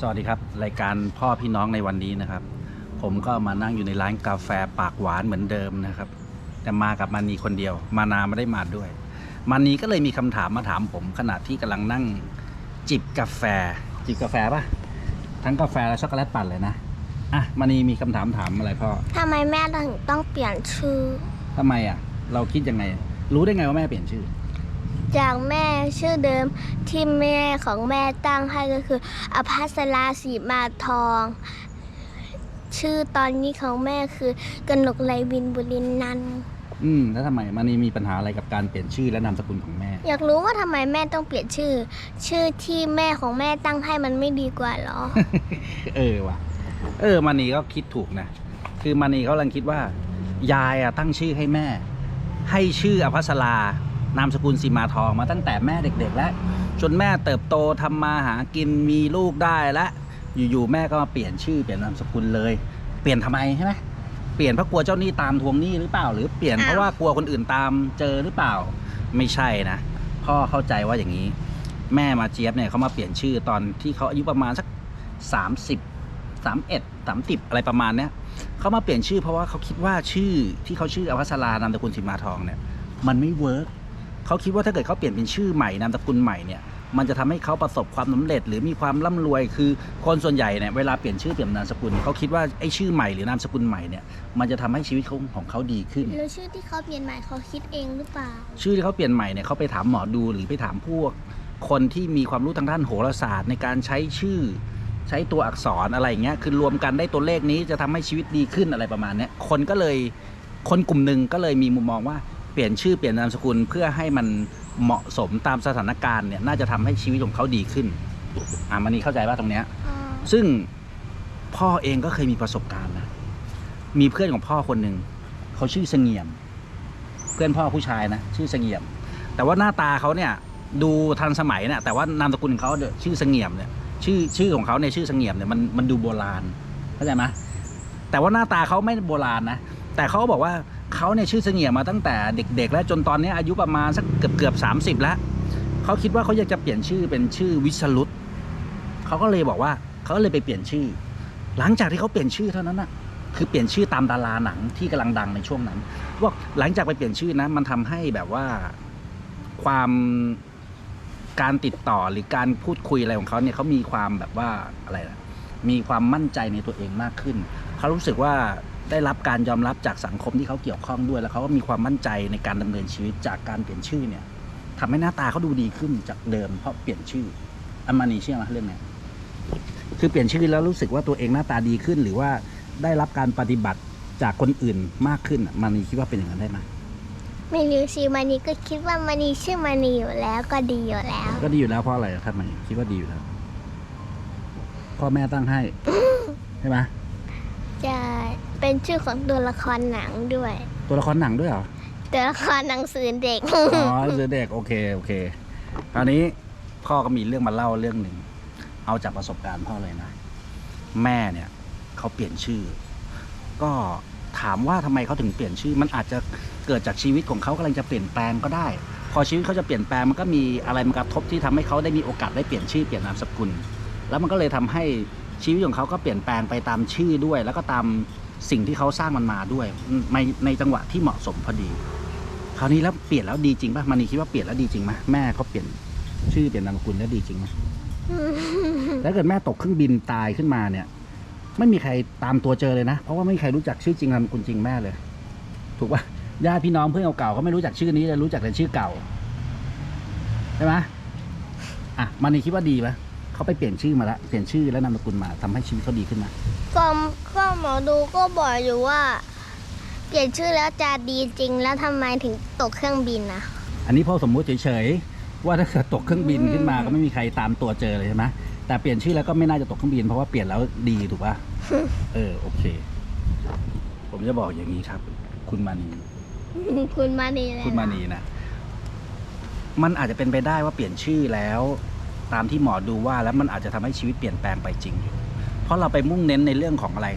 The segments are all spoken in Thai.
สวัสดีครับ รายการพ่อพี่น้องในวันนี้นะครับ ผมก็มานั่งอยู่ในร้านกาแฟปากหวานเหมือนเดิมนะครับ แต่มากับมานีคนเดียว มานาไม่ได้มาด้วย มานีก็เลยมีคำถามมาถามผมขณะที่กำลังนั่งจิบกาแฟ จิบกาแฟป่ะทั้งกาแฟและช็อกโกแลตปั่นเลยนะอะมานีมีคำถามถามอะไรพ่อทำไมแม่ถึงต้องเปลี่ยนชื่อทำไมอะ เราคิดยังไง รู้ได้ไงว่าแม่เปลี่ยนชื่อ จากแม่ชื่อเดิมที่แม่ของแม่ตั้งให้ก็คือ อภัสราสีมาทอง ชื่อตอนนี้ของแม่คือกนกไลวินบุรินนันท์อืมแล้วทำไมมานีมีปัญหาอะไรกับการเปลี่ยนชื่อและนามสกุลของแม่ อยากรู้ว่าทำไมแม่ต้องเปลี่ยนชื่อ ชื่อที่แม่ของแม่ตั้งให้มันไม่ดีกว่าเหรอ เออว่ะ เออมานีก็คิดถูกนะ คือมานีเขากำลังคิดว่า ยายอะตั้งชื่อให้แม่ ให้ชื่ออภัสรา นามสกุลสีมาทองมาตั้งแต่แม่เด็ก ๆ แล้วจนแม่เติบโตทำมาหากินมีลูกได้แล้วอยู่ๆแม่ก็มาเปลี่ยนชื่อเปลี่ยนนามสกุลเลย เปลี่ยนทำไมใช่ไหมเปลี่ยนเพราะกลัวเจ้าหนี้ตามทวงหนี้หรือเปล่า หรือเปลี่ยนเพราะว่ากลัวคนอื่นตามเจอหรือเปล่าไม่ใช่นะพ่อเข้าใจว่าอย่างนี้ แม่มาเจี๊ยบเนี่ยเขามาเปลี่ยนชื่อตอนที่เขาอายุประมาณสักสามสิบสามเอ็ดสามสิบอะไรประมาณเนี้ยเขามาเปลี่ยนชื่อเพราะว่าเขาคิดว่าชื่อที่เขาชื่ออภัสรานามสกุลสิมาทองเนี่ยมันไม่เวิร์ก เขาคิดว่าถ้าเกิดเขาเปลี่ยนเป็นชื่อใหม่นามสกุลใหม่เนี่ยมันจะทำให้เขาประสบความสำเร็จ หรือมีความร่ำรวยคือคนส่วนใหญ่เนี่ยเวลาเปลี่ยนชื่อเปลี่ยนนามสกุลเขาคิดว่าไอ้ชื่อใหม่หรือนามสกุลใหม่เนี่ยมันจะทำให้ชีวิตของของเขาดีขึ้นแล้วชื่อที่เขาเปลี่ยนใหม่เขาคิดเองหรือเปล่า ชื่อที่เขาเปลี่ยนใหม่เนี่ยเขาไปถามหมอดูหรือไปถามพวก คนที่มีความรู้ทางด้านโหราศาสตร์ในการใช้ชื่อ ใช้ตัวอักษรอะไรอย่างเงี้ยคือรวมกันได้ตัวเลขนี้จะทำให้ชีวิตดีขึ้นอะไรประมาณเนี้ยคนก็เลยคนกลุ่มหนึ่งก็เลยมีมุมมองว่าเปลี่ยนชื่อเปลี่ยนนามสกุลเพื่อให้มันเหมาะสมตามสถานการณ์เนี่ยน่าจะทำให้ชีวิตของเขาดีขึ้นอ่ามันนี่เข้าใจว่าตรงเนี้ยซึ่งพ่อเองก็เคยมีประสบการณ์นะมีเพื่อนของพ่อคนหนึ่งเขาชื่อเสงี่ยม เพื่อนพ่อผู้ชายนะชื่อเสงี่ยม แต่ว่าหน้าตาเขาเนี่ยดูทันสมัยเนี่ยแต่ว่านามสกุลของเขาเนี่ยชื่อเสงี่ยมเนี่ยชื่อชื่อของเขาเนี่ยชื่อเสงี่ยมเนี่ยมันมันดูโบราณเข้าใจไหมแต่ว่าหน้าตาเขาไม่โบราณนะแต่เขาก็บอกว่า เขาเนี่ยชื่อเสงี่ยมมาตั้งแต่เด็ก ๆ แล้วจนตอนนี้อายุประมาณสักเกือบเกือบสามสิบแล้วเขาคิดว่าเขาอยากจะเปลี่ยนชื่อเป็นชื่อวิสรุตเขาก็เลยบอกว่าเขาเลยไปเปลี่ยนชื่อ หลังจากที่เขาเปลี่ยนชื่อเท่านั้นนะคือเปลี่ยนชื่อตามดาราหนังที่กำลังดังในช่วงนั้นว่าหลังจากไปเปลี่ยนชื่อนะมันทำให้แบบว่าความการติดต่อหรือการพูดคุยอะไรของเขาเนี่ยเขามีความแบบว่าอะไรนะมีความมั่นใจในตัวเองมากขึ้นเขารู้สึกว่า ได้รับการยอมรับจากสังคมที่เขาเกี่ยวข้องด้วย แล้วเขาก็มีความมั่นใจในการดำเนินชีวิตจากการเปลี่ยนชื่อเนี่ยทำให้หน้าตาเขาดูดีขึ้นจากเดิมเพราะเปลี่ยนชื่ออันมานีเชื่อไหมเรื่องเนี้ยคือเปลี่ยนชื่อแล้วรู้สึกว่าตัวเองหน้าตาดีขึ้น หรือว่าได้รับการปฏิบัติจากคนอื่นมากขึ้นอะมานีคิดว่าเป็นอย่างนั้นได้ไหมไม่รู้สิมานีก็คิดว่ามานีชื่อมานีอยู่แล้วก็ดีอยู่แล้ว ก็ดีอยู่แล้วเพราะอะไรอะทำไมคิดว่าดีอยู่แล้วพ่อแม่ตั้งให้ใช่ไหม จะเป็นชื่อของตัวละครหนังด้วย ตัวละครหนังด้วยเหรอ ตัวละครหนังสือเด็ก อ๋อเสือเด็กโอเคโอเคคราวนี้พ่อก็มีเรื่องมาเล่าเรื่องหนึ่ง เอาจากประสบการณ์พ่อเลยนะ แม่เนี่ยเขาเปลี่ยนชื่อ ก็ถามว่าทำไมเขาถึงเปลี่ยนชื่อ มันอาจจะเกิดจากชีวิตของเขากำลังจะเปลี่ยนแปลงก็ได้ พอชีวิตเขาจะเปลี่ยนแปลงมันก็มีอะไรมากระทบที่ทำให้เขาได้มีโอกาสได้เปลี่ยนชื่อเปลี่ยนนามสกุล แล้วมันก็เลยทำให้ ชีวิตของเขาก็เปลี่ยนแปลงไปตามชื่อด้วย แล้วก็ตามสิ่งที่เขาสร้างมันมาด้วยในในจังหวะที่เหมาะสมพอดี คราวนี้แล้วเปลี่ยนแล้วดีจริงป่ะมานีคิดว่าเปลี่ยนแล้วดีจริงไหมแม่เขาเปลี่ยนชื่อเปลี่ยนนามสกุลแล้วดีจริงไหมถ้าเกิดแม่ตกเครื่องบินตายขึ้นมาเนี่ย ไม่มีใครตามตัวเจอเลยนะ เพราะว่าไม่มีใครรู้จักชื่อจริงนามสกุลจริงแม่เลย ถูกป่ะญาติพี่น้องเพื่อนเก่าๆก็ไม่รู้จักชื่อนี้เลยรู้จักแต่ชื่อเก่าใช่ไหมอะมานีคิดว่าดีไหม เขาไปเปลี่ยนชื่อมาแล้วเปลี่ยนชื่อและนามสกุลมาทำให้ชีวิตเขาดีขึ้นมาก็ก็หมอดูก็บอกอยู่ว่า เปลี่ยนชื่อแล้วจะดีจริงแล้วทำไมถึงตกเครื่องบินนะ อันนี้พ่อสมมุติเฉยๆว่าถ้าเกิดตกเครื่องบินขึ้นมาก็ไม่มีใครตามตัวเจอเลยใช่ไหมแต่เปลี่ยนชื่อแล้วก็ไม่น่าจะตกเครื่องบินเพราะว่าเปลี่ยนแล้วดีถูกป่ะ เออโอเค ผมจะบอกอย่างนี้ครับ คุณมานี คุณมานีเลยคุณมานีนะ มันอาจจะเป็นไปได้ว่าเปลี่ยนชื่อแล้ว ตามที่หมอดูว่าแล้วมันอาจจะทำให้ชีวิตเปลี่ยนแปลงไปจริงอยู่ เพราะเราไปมุ่งเน้นในเรื่องของอะไร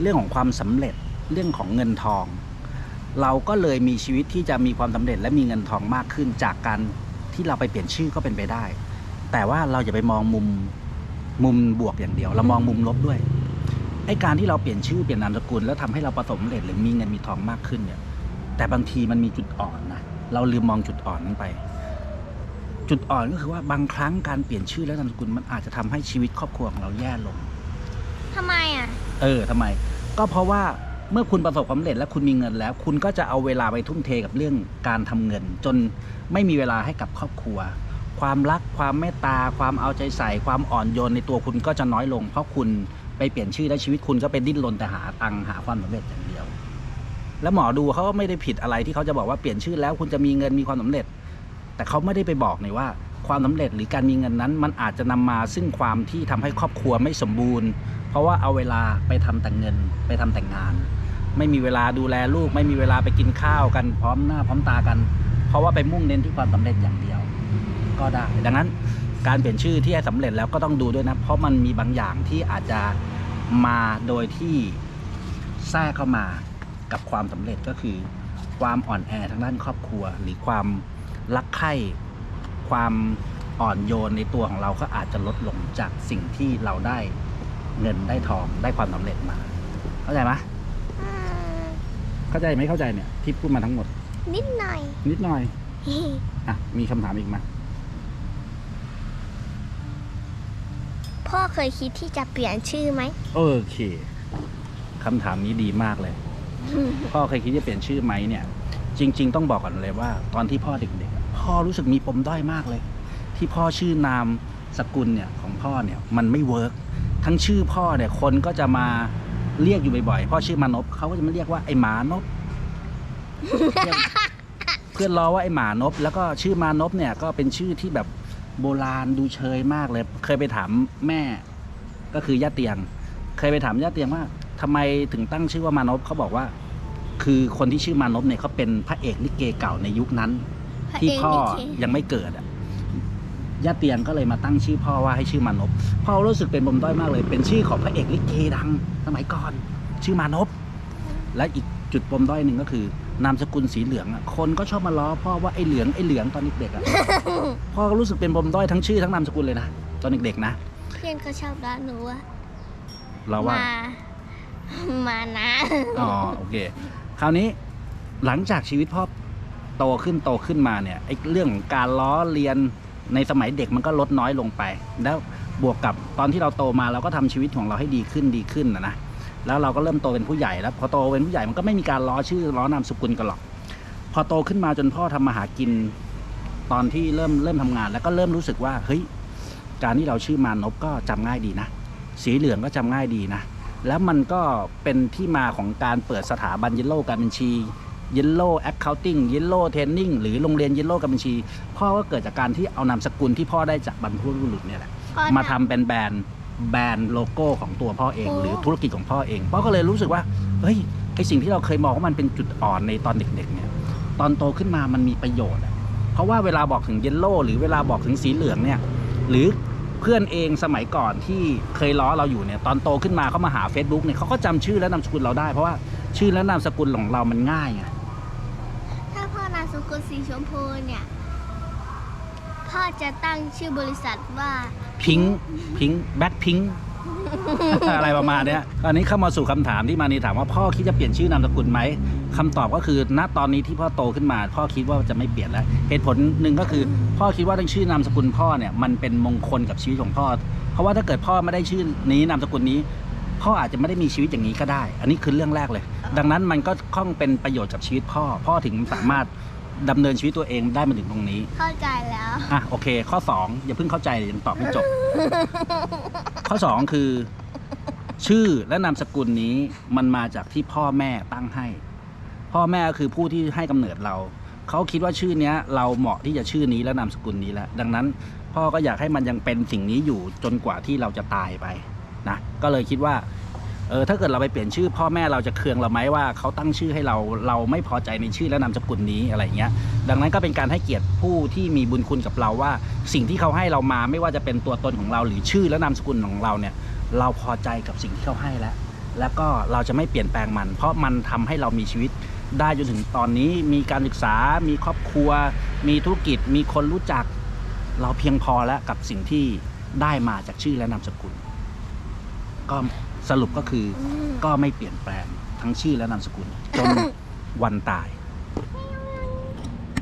เรื่องของความสำเร็จเรื่องของเงินทอง เราก็เลยมีชีวิตที่จะมีความสำเร็จและมีเงินทองมากขึ้นจากการที่เราไปเปลี่ยนชื่อก็เป็นไปได้ แต่ว่าเราอย่าไปมองมุมมุมบวกอย่างเดียว เรามองมุมลบด้วยไอ้การที่เราเปลี่ยนชื่อเปลี่ยนนามสกุลแล้วทำให้เราประสบความสำเร็จหรือมีเงินมีทองมากขึ้นเนี่ยแต่บางทีมันมีจุดอ่อนนะเราลืมมองจุดอ่อนนั้นไป จุดอ่อนก็คือว่าบางครั้งการเปลี่ยนชื่อและนามสกุลมันอาจจะทำให้ชีวิตครอบครัวของเราแย่ลงทำไมอะ เออทำไม ก็เพราะว่าเมื่อคุณประสบความสำเร็จและคุณมีเงินแล้ว คุณก็จะเอาเวลาไปทุ่มเทกับเรื่องการทำเงิน จนไม่มีเวลาให้กับครอบครัว ความรักความเมตตา ความเอาใจใส่ ความอ่อนโยนในตัวคุณก็จะน้อยลง เพราะคุณไปเปลี่ยนชื่อและชีวิตคุณก็ไปดิ้นรนแต่หาตังค์หาความสำเร็จอย่างเดียว แล้วหมอดูเขาก็ไม่ได้ผิดอะไรที่เขาจะบอกว่าเปลี่ยนชื่อแล้วคุณจะมีเงินมีความสำเร็จ แต่เขาไม่ได้ไปบอกนี่ว่าความสำเร็จหรือการมีเงินนั้น มันอาจจะนำมาซึ่งความที่ทำให้ครอบครัวไม่สมบูรณ์ เพราะว่าเอาเวลาไปทำแต่งเงิน ไปทำแต่งงาน ไม่มีเวลาดูแลลูก ไม่มีเวลาไปกินข้าวกันพร้อมหน้าพร้อมตากัน เพราะว่าไปมุ่งเน้นที่ความสำเร็จอย่างเดียว ก็ได้ ดังนั้นการเปลี่ยนชื่อที่ให้สำเร็จแล้วก็ต้องดูด้วยนะ เพราะมันมีบางอย่างที่อาจจะมาโดยที่แทรกเข้ามากับความสำเร็จก็คือ ความอ่อนแอทางด้านครอบครัว หรือความ รักใคร่ความอ่อนโยนในตัวของเราก็อาจจะลดลงจากสิ่งที่เราได้เงินได้ทองได้ความสำเร็จมา เข้าใจไหมอืมเข้าใจไหมเข้าใจเนี่ยที่พูดมาทั้งหมด นิดหน่อย นิดหน่อยอะมีคำถามอีกไหมพ่อเคยคิดที่จะเปลี่ยนชื่อไหมโอเคคำถามนี้ดีมากเลย พ่อเคยคิดจะเปลี่ยนชื่อไหมเนี่ย จริง ๆ ต้องบอกก่อนเลยว่า ตอนที่พ่อเด็กๆ พ่อรู้สึกมีปมด้อยมากเลย ที่พ่อชื่อนามสกุลเนี่ยของพ่อเนี่ยมันไม่เวิร์กทั้งชื่อพ่อเนี่ยคนก็จะมาเรียกอยู่บ่อยๆ พ่อชื่อมานพเขาก็จะมาเรียกว่าไอ้หมานพเพื่อนเพื่อนล้อว่าไอ้หมานพแล้วก็ชื่อมานพเนี่ยก็เป็นชื่อที่แบบโบราณดูเชยมากเลย เคยไปถามแม่ ก็คือย่าเตียง เคยไปถามย่าเตียงว่าทำไมถึงตั้งชื่อว่ามานพเขาบอกว่า คือคนที่ชื่อมานพเนี่ยเขาเป็นพระเอกลิเกเก่าในยุคนั้น ที่พ่อยังไม่เกิดอะย่าเตียงก็เลยมาตั้งชื่อพ่อว่าให้ชื่อมานพพ่อรู้สึกเป็นปมด้อยมากเลย เป็นชื่อของพระเอกลิเกดังสมัยก่อน ชื่อมานพและอีกจุดปมด้อยหนึ่งก็คือนามสกุลสีเหลืองอะคนก็ชอบมาล้อพ่อว่าไอ้เหลืองไอ้เหลืองตอนเด็กๆอะพ่อก็รู้สึกเป็นปมด้อยทั้งชื่อทั้งนามสกุลเลยนะตอนเด็กๆนะเพื่อนก็ชอบด่าหนูว่าเราว่ามามานะอ๋อโอเค คราวนี้หลังจากชีวิตพ่อ โตขึ้นโตขึ้นมาเนี่ยไอ้เรื่องของการล้อเรียนในสมัยเด็กมันก็ลดน้อยลงไป แล้วบวกกับตอนที่เราโตมาเราก็ทำชีวิตของเราให้ดีขึ้นดีขึ้นนะนะแล้วเราก็เริ่มโตเป็นผู้ใหญ่แล้วพอโตเป็นผู้ใหญ่มันก็ไม่มีการล้อชื่อล้อนามสกุลกันหรอก พอโตขึ้นมาจนพ่อทำมาหากิน ตอนที่เริ่มเริ่มทำงาน แล้วก็เริ่มรู้สึกว่าเฮ้ยการที่เราชื่อมานพก็จำง่ายดีนะ สีเหลืองก็จำง่ายดีนะ แล้วมันก็เป็นที่มาของการเปิดสถาบันยลโลการบัญชี Yellow Accounting Yellow Training หรือโรงเรียน Yellow การบัญชี พ่อก็เกิดจากการที่เอานามสกุลที่พ่อได้จากบรรพบุรุษเนี่ยแหละ พ่อมาทำเป็นแบรนด์แบรนด์โลโก้ของตัวพ่อเอง โอ้ หรือธุรกิจของพ่อเองพ่อก็เลยรู้สึกว่าเฮ้ยไอสิ่งที่เราเคยมองว่ามันเป็นจุดอ่อนในตอนเด็กๆเนี่ยตอนโตขึ้นมามันมีประโยชน์อะเพราะว่าเวลาบอกถึงเยลโล่หรือเวลาบอกถึงสีเหลืองเนี่ยหรือเพื่อนเองสมัยก่อนที่เคยล้อเราอยู่เนี่ยตอนโตขึ้นมาเขามาหา Facebook เนี่ยเขาก็จำชื่อและนามสกุลเราได้ เพราะว่าชื่อและนามสกุลของเรามันง่ายไงถ้าพ่อนามส กุลสีชมพูเนี่ย พ่อจะตั้งชื่อบริษัทว่า พิงพิงแบ็คพิง อะไรประมาณเนี้ยอันนี้เข้ามาสู่คำถามที่มานีถามว่าพ่อคิดจะเปลี่ยนชื่อนามสกุลไหมคำตอบก็คือณตอนนี้ที่พ่อโตขึ้นมา พ่อคิดว่าจะไม่เปลี่ยนแล้วเหตุผลหนึ่งก็คือ พ่อคิดว่าตั้งชื่อนามสกุลพ่อเนี่ยมันเป็นมงคลกับชีวิตของพ่อ เพราะว่าถ้าเกิดพ่อไม่ได้ชื่อนี้นามสกุลนี้ พ่ออาจจะไม่ได้มีชีวิตอย่างนี้ก็ได้ อันนี้คือเรื่องแรกเลย ดังนั้นมันก็ค่องเป็นประโยชน์กับชีวิตพ่อ พ่อถึงสามารถ ดำเนินชีวิตตัวเองได้มาถึงตรงนี้ เข้าใจแล้ว อะโอเค ข้อ 2 อย่าเพิ่งเข้าใจยังตอบไม่จบ ข้อ 2 คือ ชื่อและนามสกุลนี้มันมาจากที่พ่อแม่ตั้งให้ พ่อแม่ก็คือผู้ที่ให้กำเนิดเรา เขาคิดว่าชื่อเนี้ย เราเหมาะที่จะชื่อนี้และนามสกุลนี้แล้วดังนั้น พ่อก็อยากให้มันยังเป็นสิ่งนี้อยู่จนกว่าที่เราจะตายไปนะก็เลยคิดว่า เออถ้าเกิดเราไปเปลี่ยนชื่อ พ่อแม่เราจะเคืองเราไหมว่าเขาตั้งชื่อให้เราเราไม่พอใจในชื่อและนามสกุลนี้อะไรอย่างเงี้ยดังนั้นก็เป็นการให้เกียรติผู้ที่มีบุญคุณกับเราว่า สิ่งที่เขาให้เรามาไม่ว่าจะเป็นตัวตนของเราหรือชื่อและนามสกุลของเราเนี่ย เราพอใจกับสิ่งที่เขาให้แล้ว แล้วก็เราจะไม่เปลี่ยนแปลงมัน เพราะมันทำให้เรามีชีวิตได้จนถึงตอนนี้มีการศึกษา มีครอบครัว มีธุรกิจ มีคนรู้จัก เราเพียงพอแล้วกับสิ่งที่ได้มาจากชื่อและนามสกุลก็ สรุปก็คืออืมก็ไม่เปลี่ยนแปลงทั้งชื่อและนามสกุลจนวันตาย